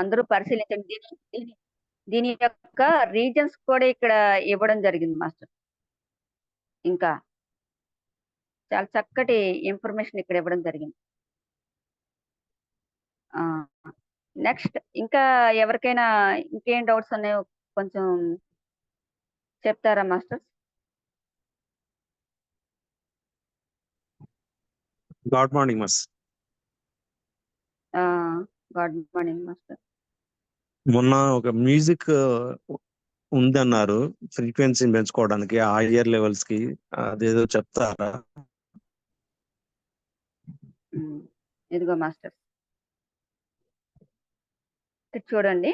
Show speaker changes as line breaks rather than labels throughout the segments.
అందరూ పరిశీలించండి. దీని దీని యొక్క రీజన్స్ కూడా ఇక్కడ ఇవ్వడం జరిగింది మాస్టర్. ఇంకా చాలా చక్కటి ఇన్ఫర్మేషన్ ఇక్కడ ఇవ్వడం జరిగింది. నెక్స్ట్ ఇంకా ఎవరికైనా ఇంకేం డౌట్స్ ఉన్నాయో కొంచెం చెప్తారా మాస్టర్స్
గుడ్ మార్నింగ్ మస్
గుడ్ మార్నింగ్ మాస్టర్
మొన్న ఒక మ్యూజిక్ ఉంది అన్నారు ఫ్రీక్వెన్సీని పెంచుకోవడానికి ఆ ఇయర్ లెవెల్స్కి అదేదో చెప్తారా?
ఇదిగో మాస్టర్. ఇక్కడ చూడండి.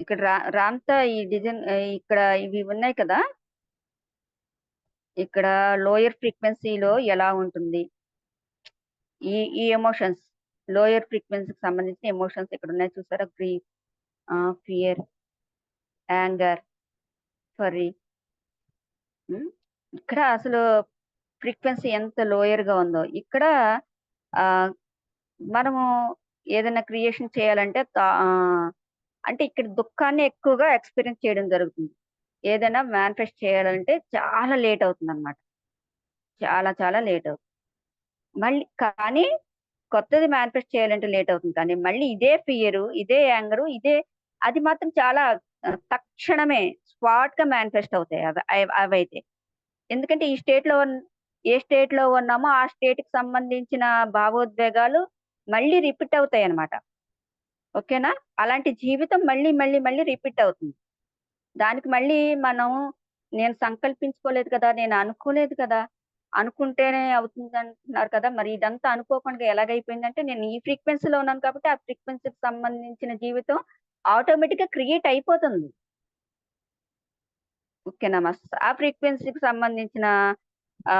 ఇక్కడ రా రామ్తా ఈ డిజైన్ ఇక్కడ ఇవి ఉన్నాయి కదా? ఇక్కడ లోయర్ ఫ్రీక్వెన్సీలో ఎలా ఉంటుంది? ఈ ఈ ఎమోషన్స్ లోయర్ ఫ్రీక్వెన్సీకి సంబంధించిన ఎమోషన్స్ ఇక్కడ ఉన్నాయి చూసారా గ్రీఫ్ ఫియర్ యాంగర్ ఫరీ ఇక్కడ అసలు ఫ్రీక్వెన్సీ ఎంత లోయర్గా ఉందో. ఇక్కడ ఆ మనము ఏదైనా క్రియేషన్ చేయాలంటే అంటే ఇక్కడ దుఃఖాన్ని ఎక్కువగా ఎక్స్పీరియన్స్ చేయడం జరుగుతుంది. ఏదైనా మేనిఫెస్ట్ చేయాలంటే చాలా లేట్ అవుతుంది అనమాట చాలా చాలా లేట్ అవుతుంది. మళ్ళీ కానీ కొత్తది మేనిఫెస్ట్ చేయాలంటే లేట్ అవుతుంది కానీ మళ్ళీ ఇదే ఫియర్ ఇదే యాంగర్ ఇదే అది మాత్రం చాలా తక్షణమే స్పాట్గా మేనిఫెస్ట్ అవుతాయి అవి అవైతే. ఎందుకంటే ఈ స్టేట్లో ఏ స్టేట్లో ఉన్నామో ఆ స్టేట్కి సంబంధించిన భావోద్వేగాలు మళ్ళీ రిపీట్ అవుతాయి అనమాట ఓకేనా? అలాంటి జీవితం మళ్ళీ మళ్ళీ మళ్ళీ రిపీట్ అవుతుంది. దానికి మళ్ళీ మనం నేను సంకల్పించుకోలేదు కదా నేను అనుకోలేదు కదా అనుకుంటేనే అవుతుంది అంటున్నారు కదా. మరి ఇదంతా అనుకోకుండా ఎలాగైపోయిందంటే నేను ఈ ఫ్రీక్వెన్సీలో ఉన్నాను కాబట్టి ఆ ఫ్రీక్వెన్సీకి సంబంధించిన జీవితం ఆటోమేటిక్గా క్రియేట్ అయిపోతుంది. ఓకేనా మస్త్ ఆ ఫ్రీక్వెన్సీకి సంబంధించిన ఆ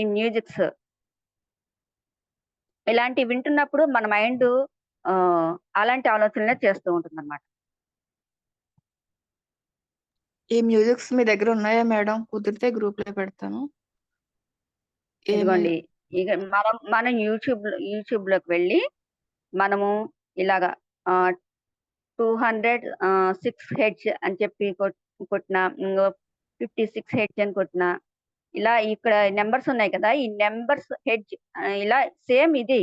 ఈ మ్యూజిక్స్. ఇలాంటివి వింటున్నప్పుడు మన మైండ్ అలాంటి ఆలోచనలే చేస్తూ ఉంటుంది అనమాట
ఈ మ్యూజిక్స్ మీ దగ్గర ఉన్నాయా మేడం? కుదిరితే గ్రూప్లో పెడతాను
ఇదిగోండి. ఇక మనం మనం యూట్యూబ్ యూట్యూబ్లోకి వెళ్ళి మనము ఇలాగా టూ హండ్రెడ్ సిక్స్ హెడ్స్ అని చెప్పి కొట్టిన ఫిఫ్టీ సిక్స్ హెడ్స్ అని కొట్టిన ఇలా ఇక్కడ నెంబర్స్ ఉన్నాయి కదా ఈ నెంబర్స్ హెడ్జ్ ఇలా సేమ్ ఇది.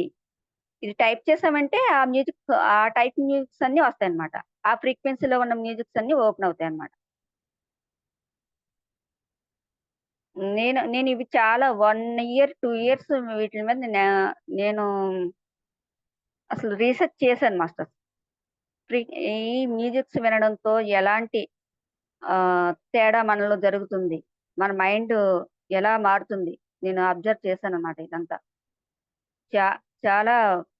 ఇది టైప్ చేసామంటే ఆ మ్యూజిక్ ఆ టైప్ మ్యూజిక్స్ అన్ని వస్తాయి అనమాట ఆ ఫ్రీక్వెన్సీలో ఉన్న మ్యూజిక్స్ అన్ని ఓపెన్ అవుతాయి అనమాట నేను నేను ఇవి చాలా వన్ ఇయర్ టూ ఇయర్స్ వీటి మీద నేను అసలు రీసెర్చ్ చేశాను మాస్టర్. ఈ మ్యూజిక్స్ వినడంతో ఎలాంటి తేడా మనలో జరుగుతుంది మన మైండ్ ఎలా మారుతుంది నేను అబ్జర్వ్ చేశాను అన్నమాట ఇదంతా. చా చాలా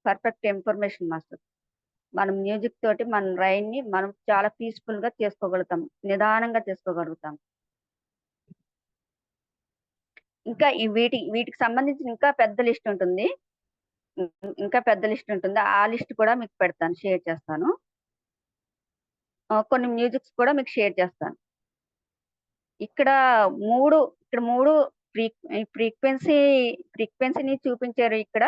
పర్ఫెక్ట్ ఇన్ఫర్మేషన్ మాస్టర్. మనం మ్యూజిక్ తోటి మన రైన్ని మనం చాలా పీస్ఫుల్గా చేసుకోగలుగుతాం నిదానంగా చేసుకోగలుగుతాం. ఇంకా ఈ వీటి వీటికి సంబంధించిన ఇంకా పెద్ద లిస్ట్ ఉంటుంది. ఇంకా పెద్ద లిస్ట్ ఉంటుంది. ఆ లిస్ట్ కూడా మీకు పెడతాను షేర్ చేస్తాను. కొన్ని మ్యూజిక్స్ కూడా మీకు షేర్ చేస్తాను. ఇక్కడ మూడు ఇక్కడ మూడు ఫ్రీ ఫ్రీక్వెన్సీ ఫ్రీక్వెన్సీని చూపించారు ఇక్కడ.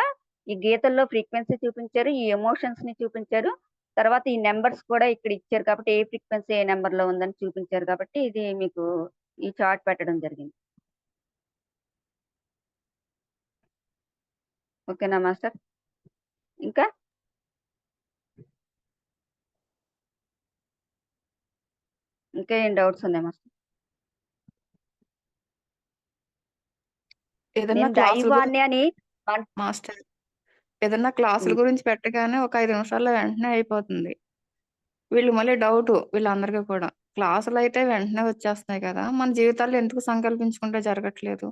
ఈ గీతల్లో ఫ్రీక్వెన్సీ చూపించారు ఈ ఎమోషన్స్ని చూపించారు. తర్వాత ఈ నెంబర్స్ కూడా ఇక్కడ ఇచ్చారు కాబట్టి ఏ ఫ్రీక్వెన్సీ ఏ నెంబర్లో ఉందని చూపించారు కాబట్టి ఇది మీకు ఈ చార్ట్ పెట్టడం జరిగింది. ఓకేనా మాస్టర్. ఇంకా? ఇంకా ఏం డౌట్స్ ఉన్నాయి మాస్టర్? దైవాన్ని అని
మాస్టర్ ఏదన్నా క్లాసుల. గురించి పెట్టగానే ఒక ఐదు నిమిషాల్లో వెంటనే అయిపోతుంది. వీళ్ళు మళ్ళీ డౌట్ వీళ్ళందరికీ కూడా. క్లాసులు అయితే వెంటనే వచ్చేస్తున్నాయి కదా మన జీవితాల్లో ఎందుకు సంకల్పించుకుంటే జరగట్లేదు?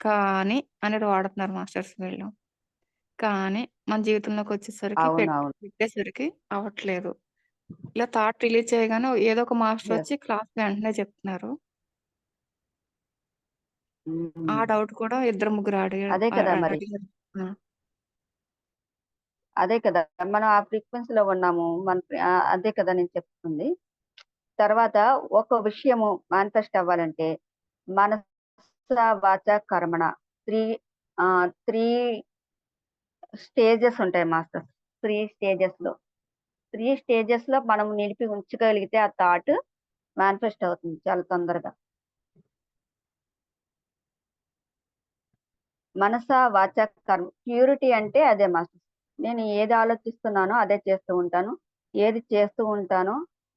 కానీ అనేది వాడుతున్నారు మాస్టర్స్ వీళ్ళు. కానీ మన జీవితంలోకి వచ్చేసరికి పెట్- పెట్టేసరికి అవ్వట్లేదు ఇలా థాట్ రిలీజ్ చేయగానే ఏదో ఒక మాస్టర్. వచ్చి క్లాస్ వెంటనే చెప్తున్నారు. ఆ డౌట్ కూడా ఇద్దరు ముగ్గురు అడిగారు
అదే కదా మరి.
అడిగారు ఆ.
అదే కదా మనం ఆ ఫ్రీక్వెన్సీలో ఉన్నాము మన అదే కదా నేను చెప్తుంది తర్వాత ఒక విషయము మేనిఫెస్ట్ అవ్వాలంటే మనస వాచ కర్మణ త్రీ త్రీ స్టేజెస్ ఉంటాయి మాస్టర్ త్రీ స్టేజెస్లో. త్రీ స్టేజెస్లో మనం నిలిపి ఉంచగలిగితే ఆ థాట్ మేనిఫెస్ట్ అవుతుంది చాలా తొందరగా. మనస వాచ కర్మ. ప్యూరిటీ అంటే అదే మాస్టర్ నేను ఏది ఆలోచిస్తున్నానో అదే చేస్తూ ఉంటాను. ఏది చేస్తూ ఉంటానో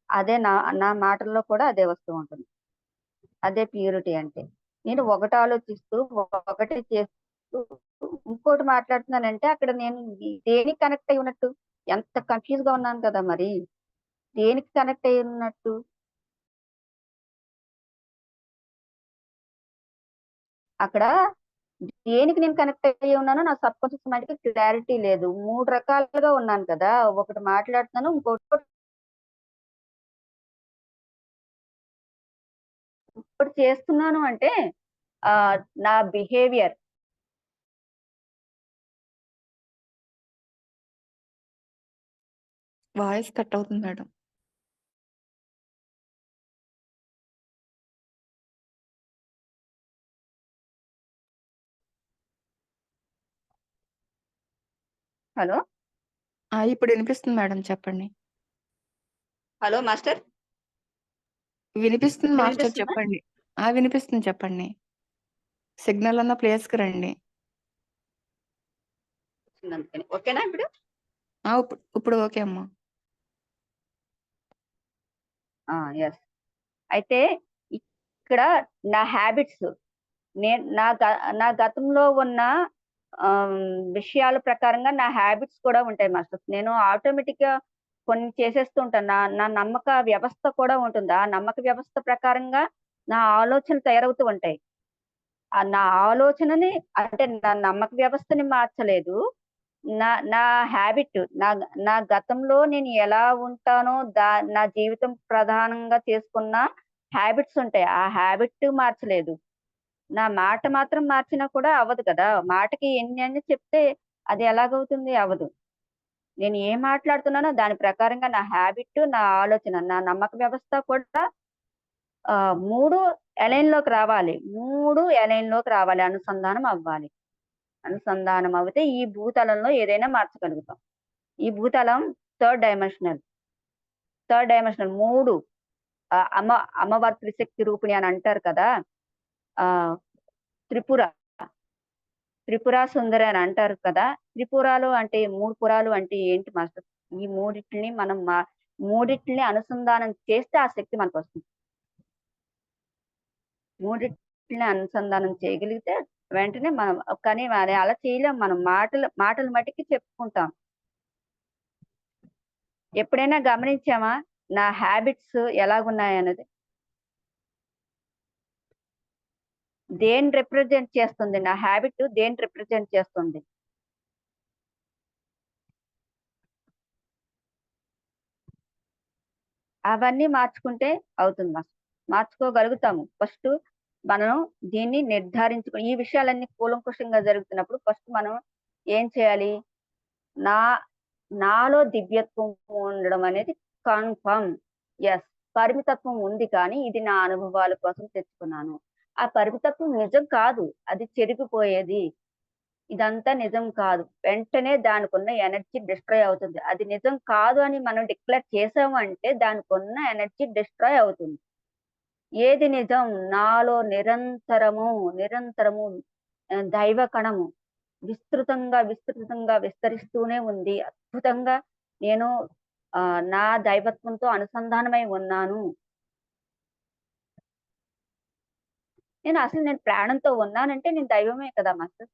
అదే నా నా మాటల్లో కూడా అదే వస్తూ ఉంటుంది. అదే ప్యూరిటీ అంటే. నేను ఒకటి ఆలోచిస్తూ ఒకటి చేస్తూ ఇంకోటి మాట్లాడుతున్నానంటే అక్కడ నేను దేనికి కనెక్ట్ అయి ఉన్నట్టు? ఎంత కన్ఫ్యూజ్గా ఉన్నాను కదా మరి. దేనికి కనెక్ట్ అయి ఉన్నట్టు? అక్కడ దేనికి నేను కనెక్ట్ అయ్యి ఉన్నానో నా సబ్ కాన్షియస్ మైండ్కి క్లారిటీ లేదు. మూడు రకాలుగా ఉన్నాను కదా. ఒకటి మాట్లాడుతున్నాను ఇంకోటి ఇప్పుడు చేస్తున్నాను అంటే నా బిహేవియర్
వాయిస్ కట్ అవుతుంది మేడం.
హలో?
ఆ, ఇప్పుడు వినిపిస్తుంది మేడం చెప్పండి.
Hello master?
వినిపిస్తుంది మాస్టర్
వినిపిస్తుందా?
చెప్పండి. ఆ వినిపిస్తుంది చెప్పండి. సిగ్నల్ ఉన్న ప్లేస్కి రండి.
ఓకేనా ఇప్పుడు?
ఆ, ఇప్పుడు ఇప్పుడు ఓకే అమ్మా.
ఎస్ అయితే ఇక్కడ నా హ్యాబిట్స్ నేను నా గ- నా గతంలో ఉన్న విషయాల ప్రకారంగా నా హ్యాబిట్స్ కూడా ఉంటాయి మాస్టర్ నేను ఆటోమేటిక్గా కొన్ని చేసేస్తుంటాను నా నా నమ్మక వ్యవస్థ కూడా ఉంటుంది. ఆ నమ్మక వ్యవస్థ ప్రకారంగా నా ఆలోచనలు తయారవుతూ ఉంటాయి. ఆ నా ఆలోచనని అంటే నా నమ్మక వ్యవస్థని మార్చలేదు. నా నా హ్యాబిట్ నా నా గతంలో నేను ఎలా ఉంటానో దా నా జీవితం ప్రధానంగా చేసుకున్న హ్యాబిట్స్ ఉంటాయి. ఆ హ్యాబిట్ మార్చలేదు. నా మాట మాత్రం మార్చినా కూడా అవ్వదు కదా. మాటకి ఎన్ని అని చెప్తే అది ఎలాగవుతుంది? అవ్వదు. నేను ఏం మాట్లాడుతున్నానో దాని ప్రకారంగా నా హ్యాబిట్ నా ఆలోచన నా నమ్మక వ్యవస్థ కూడా మూడు ఎలైన్లోకి రావాలి. మూడు ఎలైన్లోకి రావాలి. అనుసంధానం అవ్వాలి. అనుసంధానం అవుతే ఈ భూతలంలో ఏదైనా మార్చగలుగుతాం. ఈ భూతలం థర్డ్ డైమెన్షనల్ థర్డ్ డైమెన్షనల్ మూడు అమ్మ అమ్మవారి త్రిశక్తి రూపిణి అని అంటారు కదా ఆ త్రిపుర. త్రిపుర సుందరి అని అంటారు కదా త్రిపురాలు అంటే మూడు పురాలు అంటే ఏంటి మాస్టర్? ఈ మూడిటిని మనం మా మూడిటిని అనుసంధానం చేస్తే ఆ శక్తి మనకు వస్తుంది. మూడిటిని అనుసంధానం చేయగలిగితే వెంటనే మనం కానీ మరి అలా చేయలేం. మనం మాటలు మాటలు మట్టికి చెప్పుకుంటాం. ఎప్పుడైనా గమనించామా? నా హ్యాబిట్స్ ఎలాగున్నాయన్నది దేని రిప్రజెంట్ చేస్తుంది? నా హ్యాబిట్ దేని రిప్రజెంట్ చేస్తుంది? అవన్నీ మార్చుకుంటే అవుతుంది. మార్చుకోగలుగుతాము. ఫస్ట్ మనం దీన్ని నిర్ధారించుకుని ఈ విషయాలన్నీ కూలంకుషంగా జరుగుతున్నప్పుడు ఫస్ట్ మనం ఏం చేయాలి? నా నాలో దివ్యత్వం ఉండడం అనేది కన్ఫర్మ్. ఎస్ పరిమితత్వం ఉంది కానీ ఇది నా అనుభవాల కోసం తెచ్చుకున్నాను. ఆ పరిమితత్వం నిజం కాదు. అది చెరిగిపోయేది. ఇదంతా నిజం కాదు. వెంటనే దానికి ఉన్న ఎనర్జీ డిస్ట్రాయ్ అవుతుంది. అది నిజం కాదు అని మనం డిక్లేర్ చేసామంటే దానికి ఉన్న ఎనర్జీ డిస్ట్రాయ్ అవుతుంది. ఏది నిజం? నాలో నిరంతరము నిరంతరము దైవ కణము విస్తృతంగా విస్తృతంగా విస్తరిస్తూనే ఉంది. అద్భుతంగా నేను నా దైవత్వంతో అనుసంధానమై ఉన్నాను. నేను అసలు నేను ప్రాణంతో ఉన్నానంటే నేను దైవమే కదా మాస్టర్.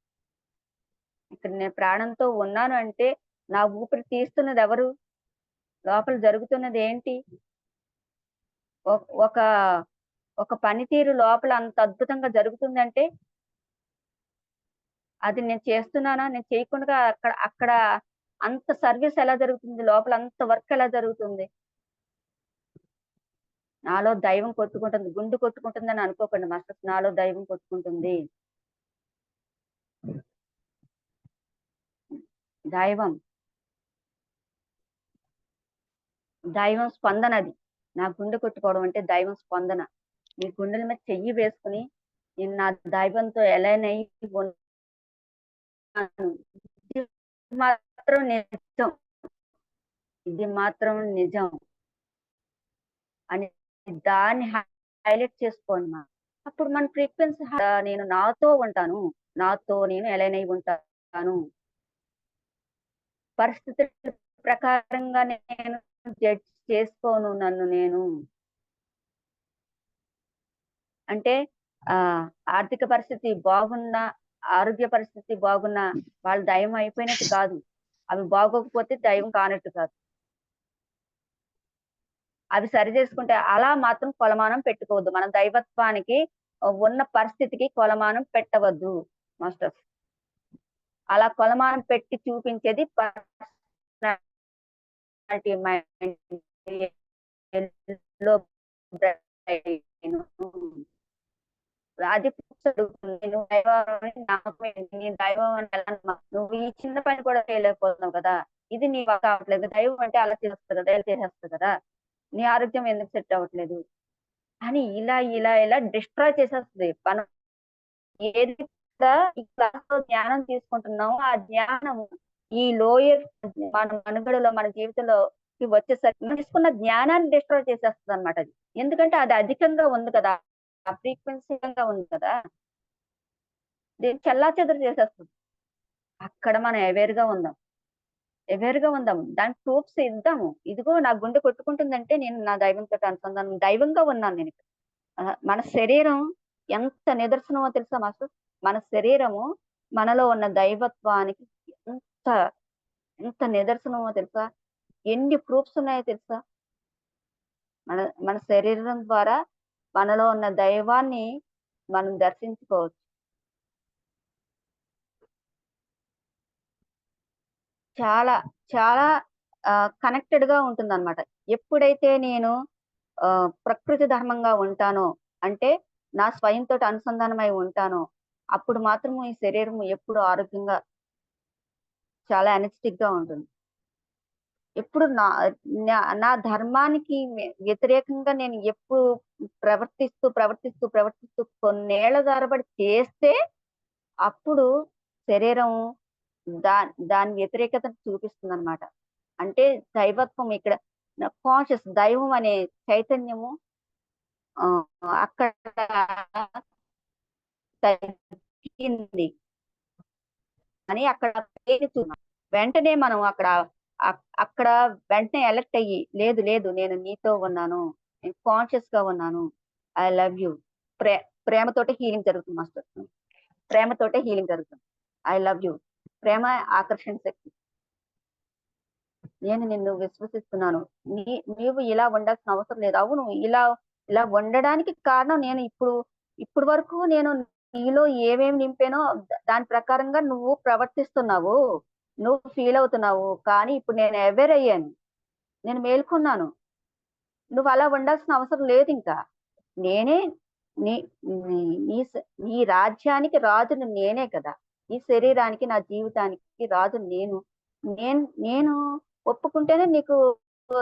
ఇక్కడ నేను ప్రాణంతో ఉన్నాను అంటే నా ఊపిరి తీస్తున్నది ఎవరు లోపల జరుగుతున్నది ఏంటి ఒక- ఒక పనితీరు లోపల అంత అద్భుతంగా జరుగుతుందంటే అది నేను చేస్తున్నానా? నేను చేయకుండా అక్కడ అక్కడ అంత సర్వీస్ ఎలా జరుగుతుంది? లోపల అంత వర్క్ ఎలా జరుగుతుంది? నాలో దైవం కొట్టుకుంటుంది గుండు కొట్టుకుంటుంది అని అనుకోకండి మాస్టర్. నాలో దైవం కొట్టుకుంటుంది. దైవం. దైవం స్పందన అది. నా గుండె కొట్టుకోవడం అంటే దైవం స్పందన. నీ గుండెల మీద చెయ్యి వేసుకుని నేను నా దైవంతో ఎలైన్ అయ్యి మాత్రం నిజం. ఇది మాత్రం నిజం. అని దాన్ని హైలైట్ చేసుకోండి మా. అప్పుడు మన ఫ్రీక్వెన్సీ నేను నాతో ఉంటాను. నాతో నేను ఎలైనై ఉంటాను. పరిస్థితుల ప్రకారంగా నేను జడ్జ్ చేసుకోను నన్ను నేను. అంటే ఆ ఆర్థిక పరిస్థితి బాగున్నా ఆరోగ్య పరిస్థితి బాగున్నా వాళ్ళు దయం అయిపోయినట్టు కాదు. అవి బాగోకపోతే దయం కానట్టు కాదు. అవి సరి చేసుకుంటే అలా మాత్రం కొలమానం పెట్టుకోవద్దు. మన దైవత్వానికి ఉన్న పరిస్థితికి కొలమానం పెట్టవద్దు మాస్టర్స్. అలా కొలమానం పెట్టి చూపించేది పర్సనాలిటీ మైండ్లో అది నేను దైవం నమ్మకం నీ దైవం అని ఎలా నువ్వు ఈ చిన్న పని కూడా చేయలేకపోతున్నావు కదా? ఇది నీ కావట్లేదు. దైవం అంటే అలా చేస్తుంది కదా ఇలా చేసేస్తుంది కదా? నీ ఆరోగ్యం ఎందుకు సెట్ అవ్వట్లేదు? అని ఇలా ఇలా ఇలా డిస్ట్రాయ్ చేసేస్తుంది. మనం ఏది ఈ క్లాస్లో జ్ఞానం తీసుకుంటున్నామో ఆ జ్ఞానం ఈ లోయర్ మన మనుగడలో మన జీవితంలో వచ్చేసరికి మనం తీసుకున్న జ్ఞానాన్ని డిస్ట్రాయ్ చేసేస్తుంది అనమాట అది. ఎందుకంటే అది అధికంగా ఉంది కదా. ఫ్రీక్వెన్సీగా ఉంది కదా? దీన్ని చల్లా చెదరు చేసేస్తుంది. అక్కడ మనం అవేర్గా ఉందాం. అవేర్గా ఉందాము దాని ప్రూఫ్స్ ఇద్దాము. ఇదిగో నా గుండె కొట్టుకుంటుందంటే నేను నా దైవంతో అనుసంధానం దైవంగా ఉన్నాను నేను మన శరీరం ఎంత నిదర్శనమో తెలుసా మాస్టర్? మన శరీరము మనలో ఉన్న దైవత్వానికి ఎంత ఎంత నిదర్శనమో తెలుసా? ఎన్ని ప్రూఫ్స్ ఉన్నాయో తెలుసా? మన మన శరీరం ద్వారా మనలో ఉన్న దైవాన్ని మనం దర్శించుకోవచ్చు. చాలా చాలా కనెక్టెడ్గా ఉంటుంది అనమాట ఎప్పుడైతే నేను ఆ, ప్రకృతి ధర్మంగా ఉంటానో అంటే నా స్వయంతో అనుసంధానమై ఉంటానో అప్పుడు మాత్రం ఈ శరీరం ఎప్పుడు ఆరోగ్యంగా చాలా ఎనర్జెటిక్గా ఉంటుంది. ఎప్పుడు నా నా- ధర్మానికి వ్యతిరేకంగా నేను ఎప్పుడు ప్రవర్తిస్తూ ప్రవర్తిస్తూ ప్రవర్తిస్తూ కొన్నేళ్ళ తరబడి చేస్తే అప్పుడు శరీరం దా దాని వ్యతిరేకతను చూపిస్తుంది అనమాట అంటే దైవత్వం ఇక్కడ కాన్షియస్ దైవం అనే చైతన్యము అక్కడ తగ్గింది అని అక్కడ వెంటనే మనం అక్కడ అక్కడ వెంటనే ఎలక్ట్ అయ్యి లేదు లేదు నేను నీతో ఉన్నాను నేను కాన్షియస్గా ఉన్నాను ఐ లవ్ యూ. ప్రే ప్రేమతోటే హీలింగ్ జరుగుతుంది మాస్టర్. ప్రేమతోటే హీలింగ్ జరుగుతుంది. I love you. ప్రేమ ఆకర్షణ శక్తి. నేను నిన్ను విశ్వసిస్తున్నాను. నీ నీవు ఇలా ఉండాల్సిన అవసరం లేదు. అవును ఇలా ఇలా ఉండడానికి కారణం నేను ఇప్పుడు ఇప్పుడు వరకు నేను నీలో ఏమేమి నింపానో దాని ప్రకారంగా నువ్వు ప్రవర్తిస్తున్నావు. నువ్వు ఫీల్ అవుతున్నావు కానీ ఇప్పుడు నేను అవేర్ అయ్యాను. నేను మేల్కొన్నాను. నువ్వు అలా ఉండాల్సిన అవసరం లేదు ఇంకా. నేనే నీ నీ- నీ రాజ్యానికి రాజును నేనే కదా. ఈ శరీరానికి నా జీవితానికి రాజు నేను. నేను నేను ఒప్పుకుంటేనే నీకు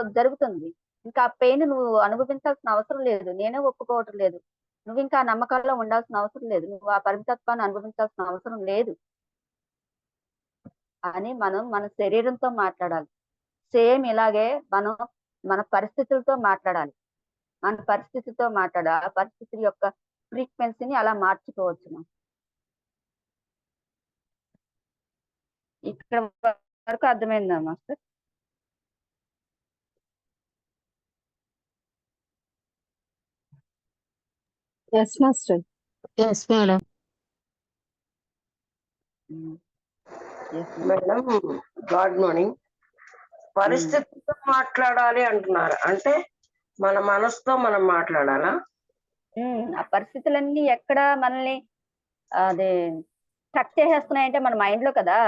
జరుగుతుంది. ఇంకా ఆ పెయిన్ నువ్వు అనుభవించాల్సిన అవసరం లేదు. నేనే ఒప్పుకోవటం లేదు. నువ్వు ఇంకా ఆ నమ్మకాల్లో ఉండాల్సిన అవసరం లేదు. నువ్వు ఆ పరిమితత్వాన్ని అనుభవించాల్సిన అవసరం లేదు. అని మనం మన శరీరంతో మాట్లాడాలి. సేమ్ ఇలాగే మనం మన పరిస్థితులతో మాట్లాడాలి. మన పరిస్థితితో మాట్లాడాలి. ఆ పరిస్థితుల యొక్క ఫ్రీక్వెన్సీని అలా మార్చుకోవచ్చు మనం. ఇక్కడ వరకు అర్థమైందా master?
Yes master yes madam.
Madam good morning పరిస్థితితో మాట్లాడాలి అంటున్నారు. అంటే మన మనసుతో మనం మాట్లాడాలా?
ఆ పరిస్థితులన్నీ ఎక్కడ మనల్ని అది స్టక్ చేసేస్తున్నాయి అంటే మన మైండ్లో కదా.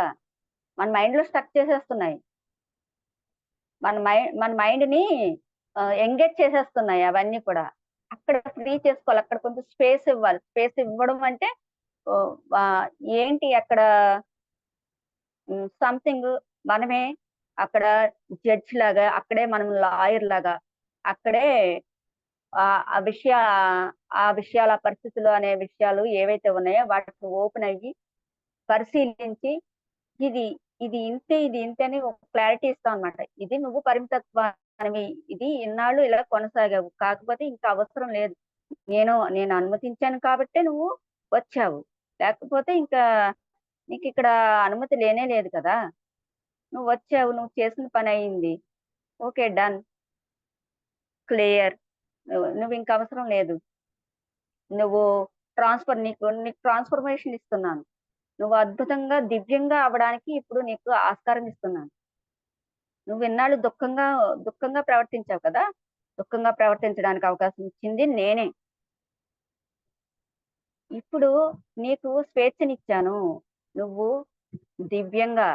మన మైండ్లో స్టక్ చేసేస్తున్నాయి. మన మైండ్ మన మైండ్ని ఎంగేజ్ చేసేస్తున్నాయి అవన్నీ కూడా. అక్కడ ఫ్రీ చేసుకోవాలి. అక్కడ కొంచెం స్పేస్ ఇవ్వాలి. స్పేస్ ఇవ్వడం అంటే ఏంటి అక్కడ సంథింగ్ మనమే అక్కడ జడ్జ్ లాగా అక్కడే మనం లాయర్ లాగా అక్కడే ఆ ఆ విషయ ఆ విషయాల పరిస్థితులు అనే విషయాలు ఏవైతే ఉన్నాయో వాటిని ఓపెన్ అయ్యి పరిశీలించి ఇది ఇది ఇంతే ఇది ఇంతే అని ఒక క్లారిటీ ఇస్తాం అనమాట ఇది నువ్వు పరిమితత్వానివి. ఇది ఇన్నాళ్ళు ఇలా కొనసాగావు. కాకపోతే ఇంకా అవసరం లేదు. నేను నేను అనుమతించాను కాబట్టే నువ్వు వచ్చావు. లేకపోతే ఇంకా నీకు ఇక్కడ అనుమతి లేనే లేదు కదా? నువ్వు వచ్చావు నువ్వు చేసిన పని అయింది ఓకే డన్. క్లియర్. నువ్వు ఇంకా అవసరం లేదు. నువ్వు ట్రాన్స్ఫర్ నీకు నీకు ట్రాన్స్ఫర్మేషన్ ఇస్తున్నాను. నువ్వు అద్భుతంగా దివ్యంగా అవడానికి ఇప్పుడు నీకు ఆస్కారం ఇస్తున్నాను. నువ్వు ఇన్నాళ్ళు దుఃఖంగా దుఃఖంగా ప్రవర్తించావు కదా? దుఃఖంగా ప్రవర్తించడానికి అవకాశం ఇచ్చింది నేనే. ఇప్పుడు నీకు స్వేచ్ఛనిచ్చాను. నువ్వు దివ్యంగా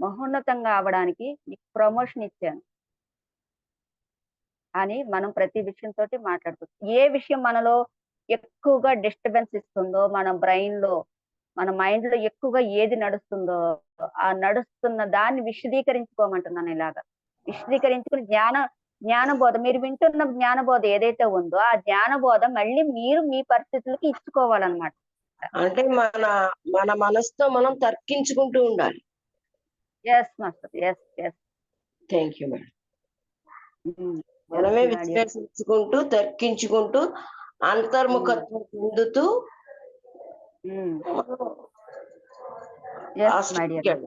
మహోన్నతంగా అవడానికి నీకు ప్రమోషన్ ఇచ్చాను. అని మనం ప్రతి విషయంతో మాట్లాడుతాం ఏ విషయం మనలో ఎక్కువగా డిస్టర్బెన్స్ ఇస్తుందో మన బ్రెయిన్లో మన మైండ్లో ఎక్కువగా ఏది నడుస్తుందో ఆ నడుస్తున్న దాన్ని విశదీకరించుకోమంటున్నాను ఇలాగా. విశదీకరించుకుని జ్ఞాన జ్ఞానబోధ మీరు వింటున్న జ్ఞానబోధ ఏదైతే ఉందో ఆ జ్ఞానబోధ మళ్ళీ మీరు మీ పరిస్థితులకి ఇచ్చుకోవాలన్నమాట.
అంటే మన మన మనసుతో మనం తర్కించుకుంటూ ఉండాలి.
Yes master yes yes
thank you madam మనమే విశ్లేషించుకుంటూ తర్కించుకుంటూ అంతర్ముఖత్వం పొందుతూ
ఎస్ మై డియర్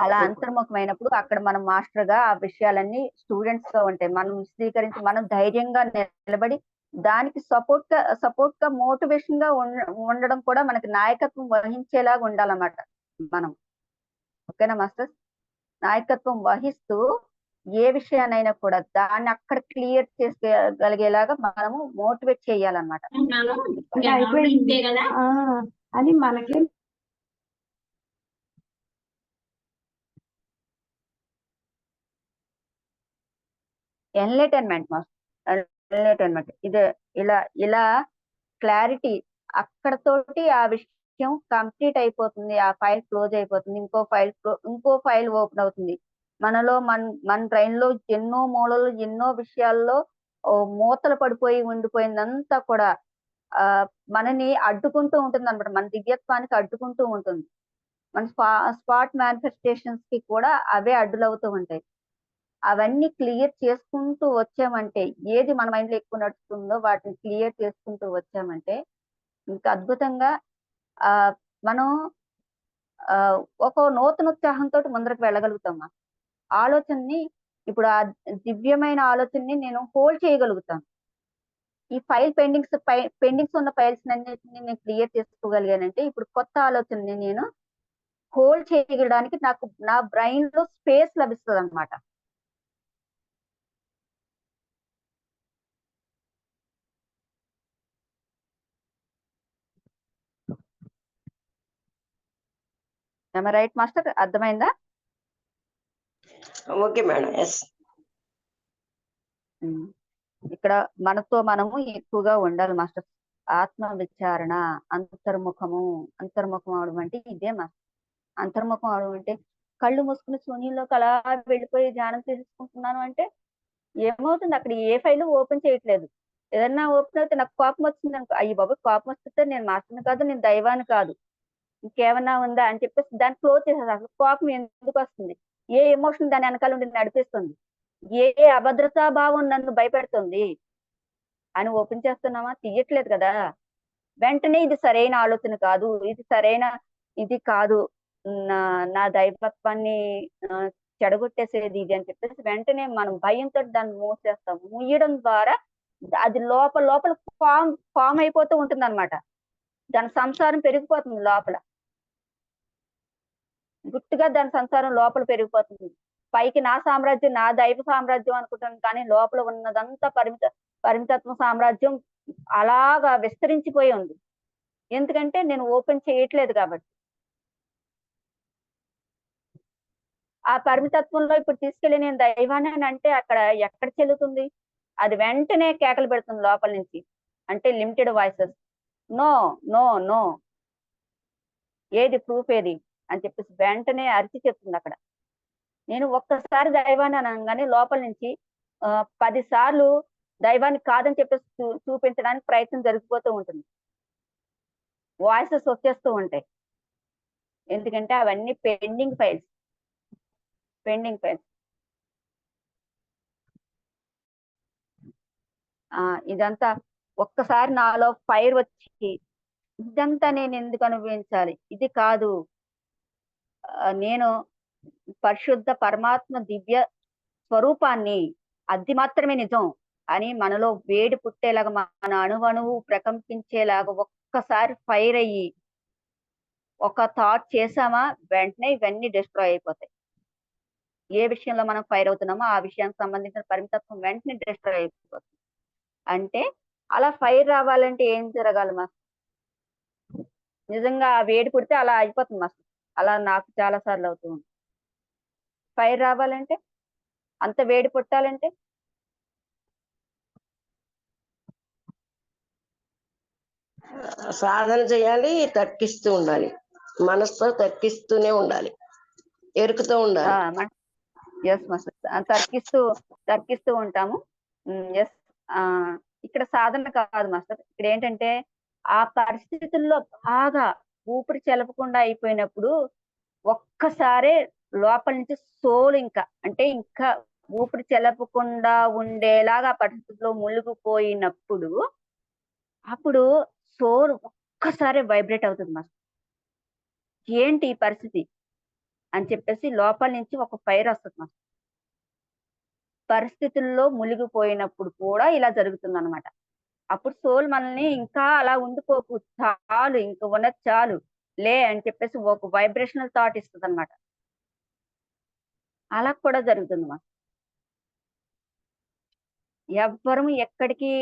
అలా అంతర్ముఖమైనప్పుడు అక్కడ మనం మాస్టర్గా ఆ విషయాలన్నీ స్టూడెంట్స్గా ఉంటాయి మనం విశదీకరించి మనం ధైర్యంగా నిలబడి దానికి సపోర్ట్గా సపోర్ట్గా మోటివేషన్గా ఉండ- ఉండడం కూడా మనకి నాయకత్వం వహించేలాగా ఉండాలన్నమాట మనం. ఓకేనా మాస్టర్? నాయకత్వం వహిస్తూ ఏ విషయాన్నైనా కూడా దాన్ని అక్కడ క్లియర్ చేసుకోగలిగేలాగా మనము మోటివేట్ చేయాలన్నమాట.
అని మనకి
ఎన్లైటన్మెంట్ మాస్టర్. ఎన్లైటన్మెంట్ ఇది ఇలా ఇలా క్లారిటీ అక్కడతోటి ఆ విషయం కంప్లీట్ అయిపోతుంది ఆ ఫైల్ క్లోజ్ అయిపోతుంది ఇంకో ఫైల్ ఇంకో ఫైల్ ఓపెన్ అవుతుంది. మనలో మన మన బ్రెయిన్లో ఎన్నో మూలలు ఎన్నో విషయాల్లో మూతలు పడిపోయి ఉండిపోయిందంతా కూడా ఆ మనని అడ్డుకుంటూ ఉంటుంది అనమాట మన దివ్యత్వానికి అడ్డుకుంటూ ఉంటుంది. మన స్పా స్పాట్ మేనిఫెస్టేషన్స్కి కూడా అవే అడ్డులవుతూ ఉంటాయి. అవన్నీ క్లియర్ చేసుకుంటూ వచ్చామంటే ఏది మన మైండ్లో ఎక్కువ నడుస్తుందో వాటిని క్లియర్ చేసుకుంటూ వచ్చామంటే ఇంకా అద్భుతంగా ఆ మనం ఆ ఒక నూతన ఉత్సాహంతో ముందరకు వెళ్ళగలుగుతామా? ఆలోచనని ఇప్పుడు ఆ దివ్యమైన ఆలోచనని నేను హోల్డ్ చేయగలుగుతాను. ఈ ఫైల్ పెండింగ్స్ పెండింగ్స్ ఉన్న ఫైల్స్ అన్నిటిని నేను క్లియర్ చేసుకోగలిగానంటే ఇప్పుడు కొత్త ఆలోచనని నేను హోల్డ్ చేయగలడానికి నాకు నా బ్రెయిన్లో స్పేస్ లభిస్తుంది అనమాట రైట్ మాస్టర్ అర్థమైందా?
Okay madam. Yes
um. ఇక్కడ మనతో మనము ఎక్కువగా ఉండాలి మాస్టర్ ఆత్మ విచారణ అంతర్ముఖము అంతర్ముఖం అవడం అంటే ఇదే మాస్టర్ అంతర్ముఖం అవడం అంటే కళ్ళు మూసుకుని శూన్యంలోకి అలా వెళ్ళిపోయి ధ్యానం చేసుకుంటున్నాను అంటే ఏమవుతుంది? అక్కడ ఏ ఫైల్ ఓపెన్ చేయట్లేదు. ఏదన్నా ఓపెన్ అయితే నాకు కోపం వచ్చింది అనుకో అయ్యి బాబు కోపం వస్తే నేను మాస్టర్ని కాదు నేను దైవాన్ని కాదు. ఇంకేమన్నా ఉందా అని చెప్పేసి దాన్ని క్లోజ్ చేసేది అసలు కోపం ఎందుకు వస్తుంది? ఏ ఎమోషన్ దాని వెనకాల ఉండి నడిపిస్తుంది? ఏ అభద్రతా భావం నన్ను భయపెడుతుంది? అని ఓపెన్ చేస్తున్నామా? తీయట్లేదు కదా. వెంటనే ఇది సరైన ఆలోచన కాదు. ఇది సరైన ఇది కాదు. నా నా దైవత్వాన్ని చెడగొట్టేసేది ఇది అని చెప్పేసి వెంటనే మనం భయంతో దాన్ని మూసేస్తాం మూయడం ద్వారా అది లోపల లోపల ఫామ్ ఫామ్ అయిపోతూ ఉంటుంది అనమాట దాని సంసారం పెరిగిపోతుంది లోపల. గుట్టుగా దాని సంసారం లోపల పెరిగిపోతుంది. పైకి నా సామ్రాజ్యం నా దైవ సామ్రాజ్యం అనుకుంటాను కానీ లోపల ఉన్నదంతా పరిమిత పరిమితత్వ సామ్రాజ్యం అలాగా విస్తరించిపోయి ఉంది. ఎందుకంటే నేను ఓపెన్ చేయట్లేదు కాబట్టి. ఆ పరిమితత్వంలో ఇప్పుడు తీసుకెళ్ళి నేను దైవాన్ని అని అంటే అక్కడ ఎక్కడ చెల్లుతుంది? అది వెంటనే కేకలు పెడుతుంది లోపల నుంచి. అంటే limited voices. No no no. ఏది ప్రూఫ్ ఏది? అని చెప్పేసి వెంటనే అరిచి చెప్తుంది అక్కడ. నేను ఒక్కసారి దైవాన్ని అనగానే లోపల నుంచి పది సార్లు దైవాన్ని కాదని చెప్పేసి చూ- చూపించడానికి ప్రయత్నం జరిగిపోతూ ఉంటుంది. వాయిసెస్ వచ్చేస్తూ ఉంటాయి. ఎందుకంటే అవన్నీ పెండింగ్ ఫైల్స్. Pending files. ఆ ఇదంతా ఒక్కసారి నాలో ఫైర్ వచ్చి ఇదంతా నేను ఎందుకు అనుభవించాలి? ఇది కాదు. నేను పరిశుద్ధ పరమాత్మ దివ్య స్వరూపాన్ని అది మాత్రమే నిజం అని మనలో వేడి పుట్టేలాగా మన అణువణువు ప్రకంపించేలాగా ఒక్కసారి ఫైర్ అయ్యి ఒక థాట్ చేసామా వెంటనే ఇవన్నీ డిస్ట్రాయ్ అయిపోతాయి. ఏ విషయంలో మనం ఫైర్ అవుతున్నామో ఆ విషయానికి సంబంధించిన పరిమితత్వం వెంటనే డిస్ట్రాయ్ అయిపోతుంది. అంటే అలా ఫైర్ రావాలంటే ఏం జరగాలి మాస్టర్? నిజంగా ఆ వేడి పుడితే అలా అయిపోతుంది మాస్టర్. అలా నాకు చాలా సార్లు అవుతుంది ఫైర్ రావాలంటే? అంత వేడి పుట్టాలంటే?
సాధన చేయాలి తర్కిస్తూ ఉండాలి. మనసుతో తర్కిస్తూనే ఉండాలి. ఎరుకుతూ ఉండాలి.
ఎస్ మాస్టర్ తర్కిస్తూ తర్కిస్తూ ఉంటాము. ఎస్ ఇక్కడ సాధన కాదు మాస్టర్ ఇక్కడ ఏంటంటే ఆ పరిస్థితుల్లో బాగా ఊపిరి చెలపకుండా అయిపోయినప్పుడు ఒక్కసారే లోపల నుంచి సోల్ ఇంకా అంటే ఇంకా ఊపిరి చెలపకుండా ఉండేలాగా పరిస్థితుల్లో మునిగిపోయినప్పుడు అప్పుడు సోల్ ఒక్కసారి వైబ్రేట్ అవుతుంది మాస్టర్ ఏంటి ఈ పరిస్థితి? అని చెప్పేసి లోపల నుంచి ఒక ఫైర్ వస్తుంది మాస్టర్ పరిస్థితుల్లో మునిగిపోయినప్పుడు కూడా ఇలా జరుగుతుంది అనమాట అప్పుడు సోల్ మనల్ని ఇంకా అలా ఉండిపోకు చాలు ఇంక ఉన్నది చాలు లే అని చెప్పేసి ఒక వైబ్రేషనల్ థాట్ ఇస్తుంది అనమాట అలా కూడా జరుగుతుంది మా ఎవ్వరం ఎక్కడికి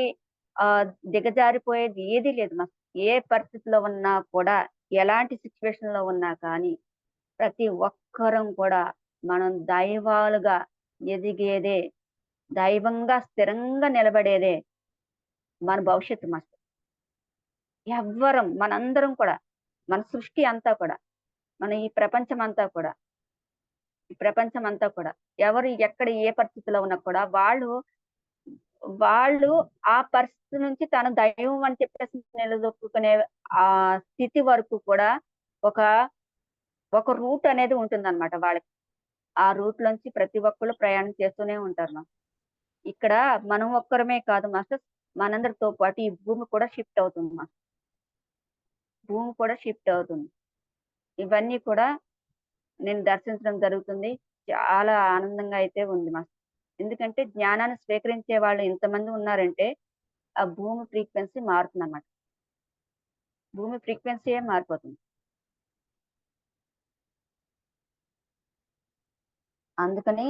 ఆ దిగజారిపోయేది ఏది లేదు మా ఏ పరిస్థితిలో ఉన్నా కూడా ఎలాంటి సిచ్యువేషన్లో ఉన్నా కానీ ప్రతి ఒక్కరం కూడా మనం దైవాలుగా ఎదిగేదే దైవంగా స్థిరంగా నిలబడేదే మన భవిష్యత్తు మాస్టర్. ఎవ్వరం మనందరం కూడా మన సృష్టి అంతా కూడా మన ఈ ప్రపంచం అంతా కూడా ఈ ప్రపంచం అంతా కూడా ఎవరు ఎక్కడ ఏ పరిస్థితిలో ఉన్నా కూడా వాళ్ళు వాళ్ళు ఆ పరిస్థితి నుంచి తన దైవం అని చెప్పేసి నిలదొక్కునే ఆ స్థితి వరకు కూడా ఒక ఒక రూట్ అనేది ఉంటుందన్నమాట వాళ్ళకి. ఆ రూట్ నుంచి ప్రతి ఒక్కరు ప్రయాణం చేస్తూనే ఉంటారు మాస్టర్. ఇక్కడ మనం ఒక్కరమే కాదు మాస్టర్ మనందరితో పాటు ఈ భూమి కూడా షిఫ్ట్ అవుతుంది మా భూమి కూడా షిఫ్ట్ అవుతుంది. ఇవన్నీ కూడా నేను దర్శించడం జరుగుతుంది. చాలా ఆనందంగా అయితే ఉంది మా ఎందుకంటే జ్ఞానాన్ని స్వీకరించే వాళ్ళు ఇంతమంది ఉన్నారంటే ఆ భూమి ఫ్రీక్వెన్సీ మారుతుంది అన్నమాట భూమి ఫ్రీక్వెన్సీయే మారిపోతుంది. అందుకని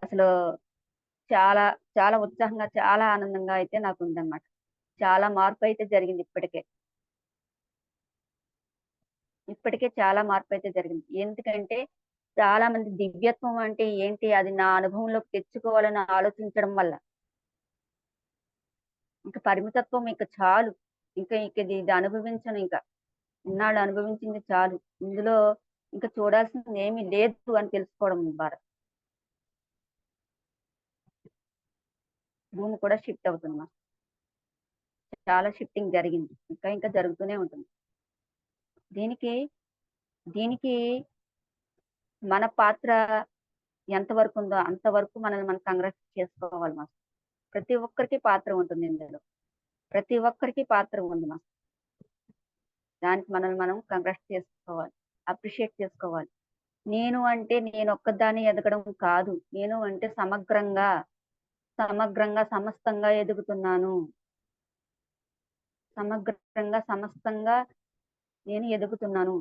అసలు చాలా చాలా ఉత్సాహంగా చాలా ఆనందంగా అయితే నాకు ఉందన్నమాట చాలా మార్పు అయితే జరిగింది ఇప్పటికే. ఇప్పటికే చాలా మార్పు అయితే జరిగింది. ఎందుకంటే చాలా మంది దివ్యత్వం అంటే ఏంటి? అది నా అనుభవంలోకి తెచ్చుకోవాలని ఆలోచించడం వల్ల. ఇంకా పరిమితత్వం ఇంకా చాలు. ఇంకా ఇక ఇది ఇది అనుభవించను ఇంకా. ఇన్నాళ్ళు అనుభవించింది చాలు. ఇందులో ఇంకా చూడాల్సింది ఏమీ లేదు అని తెలుసుకోవడం భారత్ భూమి కూడా షిఫ్ట్ అవుతుంది మా చాలా షిఫ్టింగ్ జరిగింది. ఇంకా ఇంకా జరుగుతూనే ఉంటుంది. దీనికి దీనికి మన పాత్ర ఎంతవరకు ఉందో అంతవరకు మనల్ని మనం కంగ్రెస్ చేసుకోవాలి మా ప్రతి ఒక్కరికి పాత్ర ఉంటుంది ఇందులో. ప్రతి ఒక్కరికి పాత్ర ఉంది మా దానికి మనల్ని మనం కంగ్రెస్ చేసుకోవాలి. అప్రిషియేట్ చేసుకోవాలి. నేను అంటే నేను ఒక్కదాన్ని ఎదగడం కాదు. నేను అంటే సమగ్రంగా సమగ్రంగా సమస్తంగా ఎదుగుతున్నాను. సమగ్రంగా సమస్తంగా నేను ఎదుగుతున్నాను.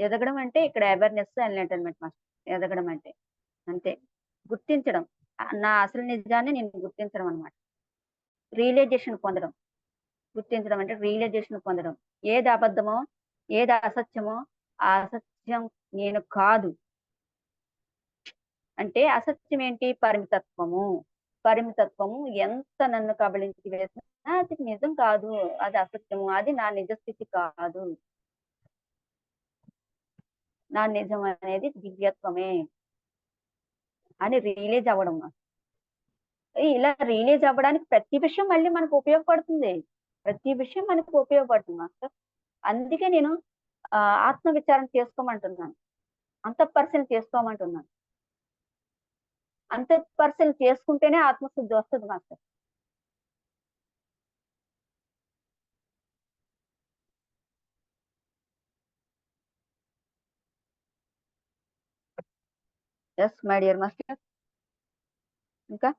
ఎదగడం అంటే ఇక్కడ అవేర్నెస్ ఎన్లైటన్మెంట్ మాస్టర్ ఎదగడం అంటే అంతే. గుర్తించడం. నా అసలు నిజాన్ని నేను గుర్తించడం అనమాట రియలైజేషన్ పొందడం. గుర్తించడం అంటే రియలైజేషన్ పొందడం. ఏది అబద్ధమో ఏది అసత్యమో ఆ అసత్యం నేను కాదు. అంటే అసత్యం ఏంటి పరిమితత్వము. పరిమితత్వము ఎంత నన్ను కబళించి వేసినా అది నిజం కాదు. అది అసత్యము. అది నా నిజస్థితి కాదు. నా నిజం అనేది దివ్యత్వమే అని రియలైజ్ అవ్వడం ఇలా రియలైజ్ అవ్వడానికి ప్రతి విషయం మళ్ళీ మనకు ఉపయోగపడుతుంది. ప్రతి విషయం మనకు ఉపయోగపడుతుంది మాస్టర్. అందుకే నేను ఆత్మ విచారణ చేసుకోమంటున్నాను. అంత పరిశీలన చేసుకోమంటున్నాను. అంత పరిశీలన చేసుకుంటేనే ఆత్మశుద్ధి వస్తుంది master yes my dear master ఇంకా?